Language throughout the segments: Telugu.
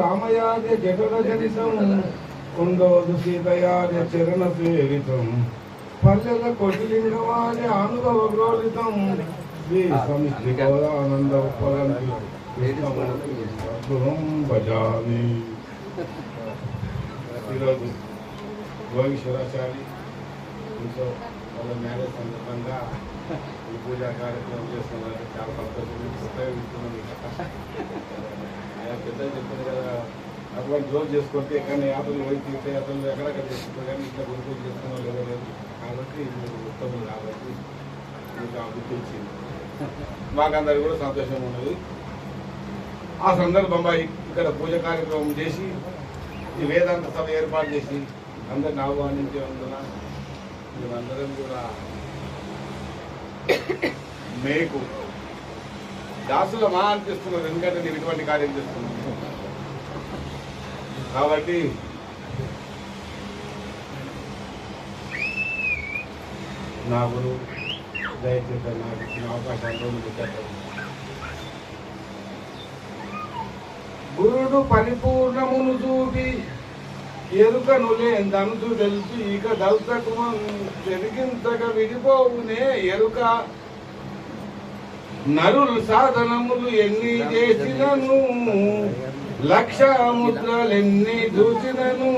రామయాదే జఠర జనితం ఉండోదు సీతయాదే చరణ సేవితం పల్లెల కొటిలింగవాది అనుభవ గ్రోలితం. శ్రీ సమిష్టి గౌరానంద సద్గురం భజామి. ఈరోజు భోగేశ్వరాచారి ఇంట్లో వాళ్ళ మ్యారేజ్ సందర్భంగా ఈ పూజా కార్యక్రమం చేస్తున్నారు చాలా సంతోషం. ఉపయోగిస్తున్నాం పెద్ద చెప్పింది కదా అటువంటి రోజు చేసుకుంటే ఎక్కడ యాత్రలు పోయి తీస్తే అతను ఎక్కడెక్కడ చేసుకుంటే కానీ ఇట్లా కొనుగోలు చేస్తున్నా లేదో లేదు. కాబట్టి మీరు ఉత్తములు కాబట్టి మీకు ఆ బుద్ధి మాకందరికి కూడా సంతోషంగా ఉన్నది. ఆ సందర్భంగా ఇక్కడ పూజ కార్యక్రమం చేసి ఈ వేదాంత సభ ఏర్పాటు చేసి అందరిని ఆహ్వానించే వందన మేమందరం కూడా మీకు దాసులు మా అనిపిస్తున్నారు ఎందుకంటే నేను ఇటువంటి కార్యం చేస్తున్నాను. కాబట్టి నా గురు దయచేసి నాకు ఇచ్చిన అవకాశాలు గురుడు పరిపూర్ణమును చూపి ఎరుకను లేదనుచు తెలిసి ఇక దల్తకు జరిగించక విడిపోవునే ఎరుక నరులు సాధనములు ఎన్ని చేసినను? లక్ష ముద్రలెన్ని చూచినను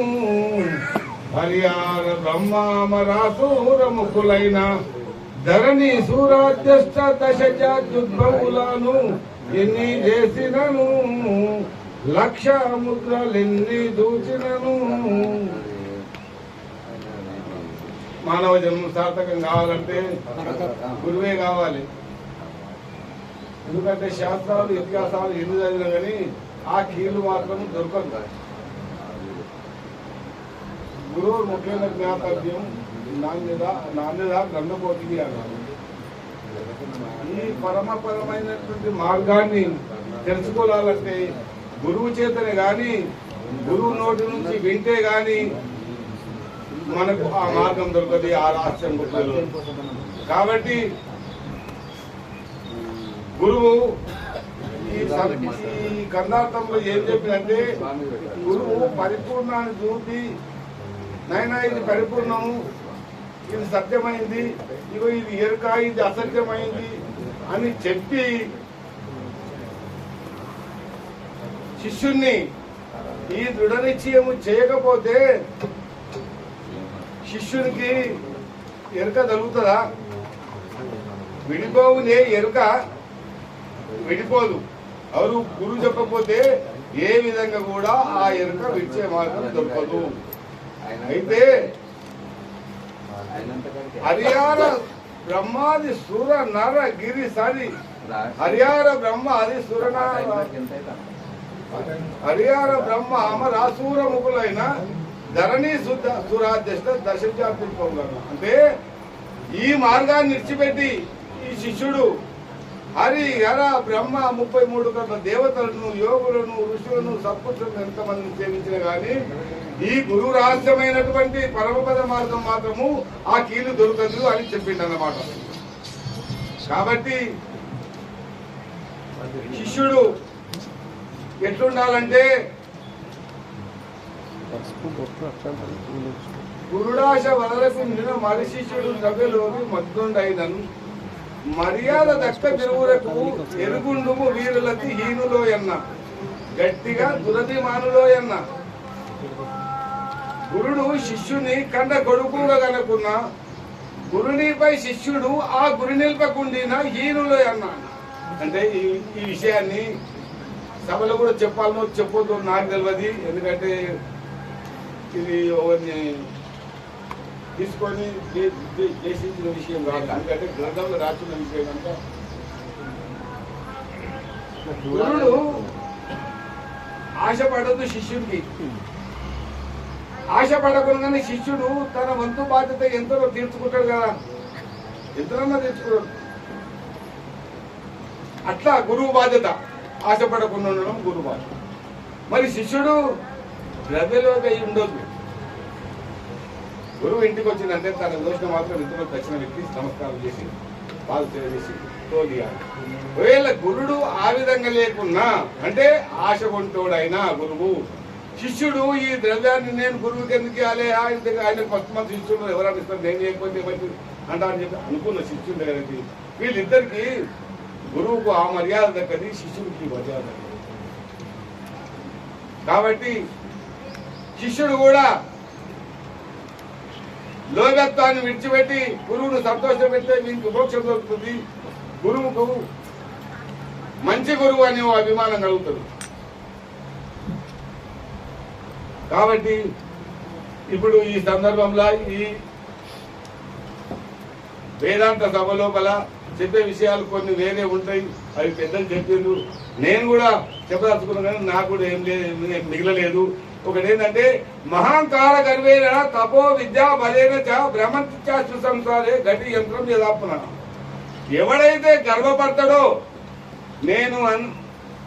హరియార బ్రహ్మామరాసూరముఖులైన ధరణి సూరాధ్యష్ట దశజాద్భవులను ఎన్ని చేసినను? లక్ష ముద్రలెన్ని దూచినను? మానవ జన్మ సార్థకం కావాలంటే గురువే కావాలి. ఎందుకంటే శాస్త్రాలు ఇతిహాసాలు ఎన్ని చదివినా కానీ ఆ కీలు మాత్రం దొరకదు గురువు ముఖ్యమైన జ్ఞాతవ్యం నాణ్యత నాణ్యత గ్రంథపోతికి అన్నారు. ఈ పరమపరమైనటువంటి మార్గాన్ని తెలుసుకోవాలంటే గురువు చేతనే కానీ గురువు నోటి నుంచి వింటే కానీ మనకు ఆ మార్గం దొరకదు ఆ రాష్ట్రం కాబట్టి గురువు ఈ సం- కందార్థంలో ఏం చెప్పిందంటే గురువు పరిపూర్ణాన్ని చూపి నైనా ఇది పరిపూర్ణము ఇది సత్యమైంది ఇగో ఇది ఎరుక ఇది అసత్యమైంది అని చెప్పి శిష్యుణ్ణి ఈ దృఢ నిశ్చయము చేయకపోతే శిష్యునికి ఎరుక తగులుతుందా? విడిపోవునే ఎరుక విడిపోదు. ఎవరు గురువు చెప్పకపోతే ఏ విధంగా కూడా ఆ ఎరుక విడిచే మార్గం దొరకదు. అయితే హరియాణ బ్రహ్మాది సుర నర గిరి సరి. హరియార బ్రహ్మ అది సుర హరియార బ్రహ్మ అమరాసూర ముఖులైన ధరణి శుద్ధ సురాధ్యష్ట దశజాతి అంటే ఈ మార్గాన్ని విడిచిపెట్టి ఈ శిష్యుడు హరి హర బ్రహ్మ ముప్పై మూడు కట్ల దేవతలను యోగులను ఋషులను సత్పురుషులను ఎంతమందిని సేవించిన గాని ఈ గురు రహస్యమైనటువంటి పరమపద మార్గం మాత్రము ఆ కీలు దొరకదు అని చెప్పిండు అన్నమాట కాబట్టి శిష్యుడు ఎట్లుండాలంటే గురుడాశ వదలకు నిన్న మరి శిష్యుడు ద్రవ్యలోని మద్దుండైనను మర్యాద దక్క తిరుగురకు ఎరుగుండుము వీరులకి హీనులో ఎన్న గట్టిగా దురభిమానులో ఎన్న గురుడు శిష్యుని కండ కొడుకుగా కనుకున్న గురునిపై శిష్యుడు ఆ గురి నిల్పకుండిన హీనులో అన్న అంటే ఈ ఈ విషయాన్ని సభలో కూడా చెప్పాలనో చెప్పొద్దు నాకు తెలియదు ఎందుకంటే ఇది ఎవరిని తీసుకొని దే- విషయం కాదు. ఎందుకంటే గ్రంథంలో రాసిన విషయం కనుక గురుడు ఆశపడదు శిష్యుడికి. ఆశపడకుండానే శిష్యుడు తన వంతు బాధ్యత ఎంతో తీర్చుకుంటాడు కదా? ఎంతనన్నా తీర్చుకోడు. అట్లా గురువు బాధ్యత. ఆశపడకుండా ఉండడం గురువు బాధ్యత. మరి శిష్యుడు ద్రవ్యలోకి అయి ఉండొద్దు. గురువు ఇంటికి వచ్చిందంటే తన దోషం మాత్రం ఇంట్లో దక్షిణ వ్యక్తి నమస్కారం చేసి పాలు చేసి తోలియాలి ఒకవేళ గురుడు ఆ విధంగా లేకున్నా అంటే ఆశ కొంటోడైనా గురువు శిష్యుడు ఈ ద్రవ్యాన్ని నేను గురువుకి ఎందుకు ఇవ్వాలి? ఆయన ఆయన ఫస్ట్ మంత్ శిష్యుడు ఎవరైనా ఇస్తారు నేను చేయకపోతే మంచిది? అంటా అని చెప్పి అనుకున్న శిష్యుడు దగ్గరికి వీళ్ళిద్దరికి గురువుకు ఆ మర్యాద దక్కది శిష్యుడికి మర్యాద కాబట్టి శిష్యుడు కూడా లోకత్వాన్ని విడిచిపెట్టి గురువును సంతోషపెడితే మీకు మోక్షం దొరుకుతుంది. గురువుకు మంచి గురువు అని అభిమానం కలుగుతుంది. కాబట్టి ఇప్పుడు ఈ సందర్భంలో ఈ వేదాంత సభ లోపల చెప్పే విషయాలు కొన్ని వేరే ఉంటాయి. అవి పెద్దలు చెప్పిండ్రు నేను కూడా చెప్పదలుచుకున్నాను కానీ నాకు కూడా ఏం లేదు మిగలలేదు. ఒకటి ఏంటంటే మహాంకార గర్వేణ తపో విద్యా బలేన చ భ్రమంతి సంసారే గటి యంత్రం యదాపున ఎవడైతే గర్వపడతాడో నేను అన్-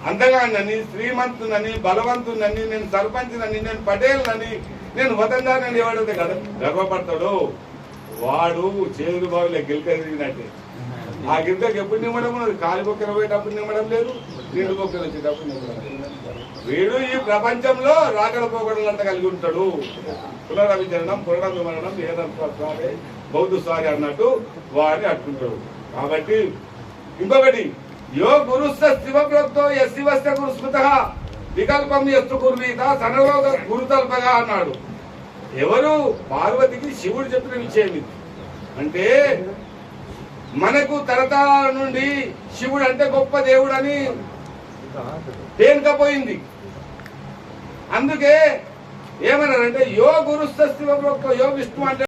అందగానని శ్రీమంతునని బలవంతునని నేను సర్పంచ్నని నేను పటేల్నని నేను వతందానని ఎవడైతే గడ- గర్వపడతాడో వాడు చేదురు బావిలో గిల్క తిరిగినట్టే ఆ గిల్కకి ఎప్పుడు నిమ్మడం ఉన్నది? కాలి పోయేటప్పుడు నిమ్మడం లేదు. నీళ్ళు వచ్చేటప్పుడు వీడు ఈ ప్రపంచంలో రాకడ పోకడలంట కలిగి ఉంటాడు. పునరవిచరణం పునరవిమరణం ఏదంటే బౌద్ధ స్వారి అన్నట్టు వారిని అట్టుకుంటాడు కాబట్టి ఇంకొకటి యో గురుస్థ శివప్రోక్తో శివస్థ గురు స్మృత వికల్పం ఎస్తు కుర్వీత సనలోక గురుతల్పగా అన్నాడు. ఎవరు? పార్వతికి శివుడు చెప్పిన విషయం ఇది. అంటే మనకు తరతరాల నుండి శివుడు అంటే గొప్ప దేవుడు అని తేలికపోయింది. అందుకే ఏమన్నారంటే యో గురుస్తస్తి ఒక యో విష్ణు అంటే